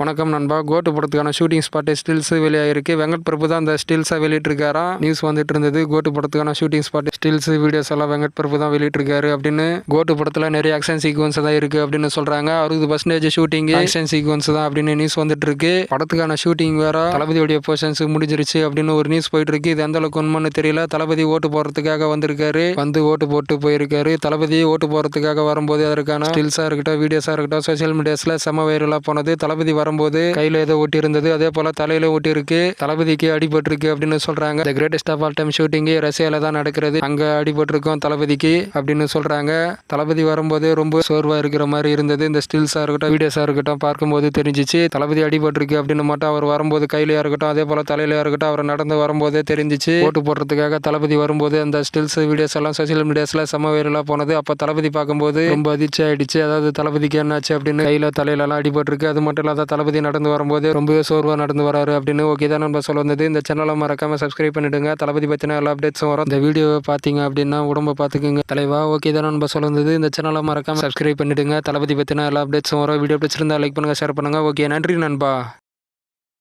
வணக்கம் நண்பா. கோட்டு படத்துக்கான ஷூட்டிங் ஸ்பாட்டு ஸ்டில்ஸ் வெளியாகிருக்கு வெங்கட் பிரபு தான் அந்த ஸ்டில்ஸாக வெளியிட்டிருக்காராம் நியூஸ் வந்துட்டு இருந்தது கோட்டு படத்துக்கான ஷூட்டிங் ஸ்பாட் ஸ்டில்ஸ் வீடியோஸ் எல்லாம் வெங்கட் பிரபு தான் வெளியிட்டிருக்காரு அப்படின்னு. கோட்டு படத்தில் நிறைய ஆக்ஷன் சீக்வன்ஸ் தான் இருக்குது அப்படின்னு சொல்கிறாங்க அறுபது பர்சன்டேஜ் ஷூட்டிங் ஆக்ஷன் சீக்வன்ஸ் தான் அப்படின்னு நியூஸ் வந்துட்டு இருக்கு படத்துக்கான ஷூட்டிங் வேற. தளபதியுடைய போர்ஷன்ஸ் முடிஞ்சிருச்சு அப்படின்னு ஒரு நியூஸ் போயிட்டு இருக்கு இது எந்த அளவுக்கு உண்மைன்னு தெரியல. தளபதி ஓட்டு போடுறதுக்காக வந்திருக்காரு. வந்து ஓட்டு போட்டு போயிருக்காரு. தளபதி ஓட்டு போகிறதுக்காக வரும்போது அதற்கான ஸ்டில்ஸாக இருக்கட்டும் வீடியோஸாக இருக்கட்டும் சோஷியல் மீடியாஸில் செம வைரலாக போனது. தளபதி வர வரும்போது கையில் ஏதோ ஒட்டி இருந்தது அதே போல் தலையில் ஒட்டி இருக்கு தளபதிக்கு அடிபட்டிருக்கு அப்படின்னு சொல்கிறாங்க the greatest of all time shooting ரஷ்யாவில் தான் நடக்கிறது. அங்கே அடிபட்டிருக்கும் தளபதிக்கு அப்படின்னு சொல்கிறாங்க தளபதி வரும்போதே ரொம்ப சோர்வாக இருக்கிற மாதிரி இருந்தது. இந்த ஸ்டில்ஸாக இருக்கட்டும் வீடியோஸாக இருக்கட்டும் பார்க்கும்போது தெரிஞ்சிச்சு. தளபதி அடிபட்டிருக்கு அப்படின்னு மட்டும் அவர் வரும்போது கையிலையா இருக்கட்டும் அதே போல் தலையிலையா இருக்கட்டும் அவர் நடந்து வரும்போதே தெரிஞ்சிச்சு. ஓட்டு போடுறதுக்காக தளபதி வரும்போது அந்த ஸ்டில்ஸ் வீடியோஸ் எல்லாம் சோஷியல் மீடியாஸில் செம வைரலாக போனது. அப்போ தளபதி பார்க்கும்போது ரொம்ப அதிர்ச்சி ஆயிடுச்சு. அதாவது தளபதிக்கு என்னாச்சு அப்படின்னு கையில் தலையிலலாம் அடிபட்டிருக்கு. அது மட்டும் இல்லாத தளபதி நடந்து வரும்போது ரொம்பவே சோர்வாக நடந்து வராரு அப்படின்னு ஓகே தான் நம்ம சொல்ல வந்தது. இந்த சேனலை மறக்காம சப்ஸ்கிரைப் பண்ணிடுங்க. தளபதி பற்றின எல்லா அப்டேட்ஸும் வரும். இந்த வீடியோவை பார்த்தீங்க அப்படின்னா உடம்ப பார்த்துக்குங்க தலைவா ஓகே தான் நம்ம சொல்ல வந்தது. இந்த சேனலை மறக்காம சப்ஸ்கிரைப் பண்ணிடுங்க. தளபதி பற்றின எல்லா அப்டேட்ஸும் வரும். வீடியோ பிடிச்சிருந்தா லைக் பண்ணுங்க ஷேர் பண்ணுங்கள் ஓகே நன்றி நண்பா.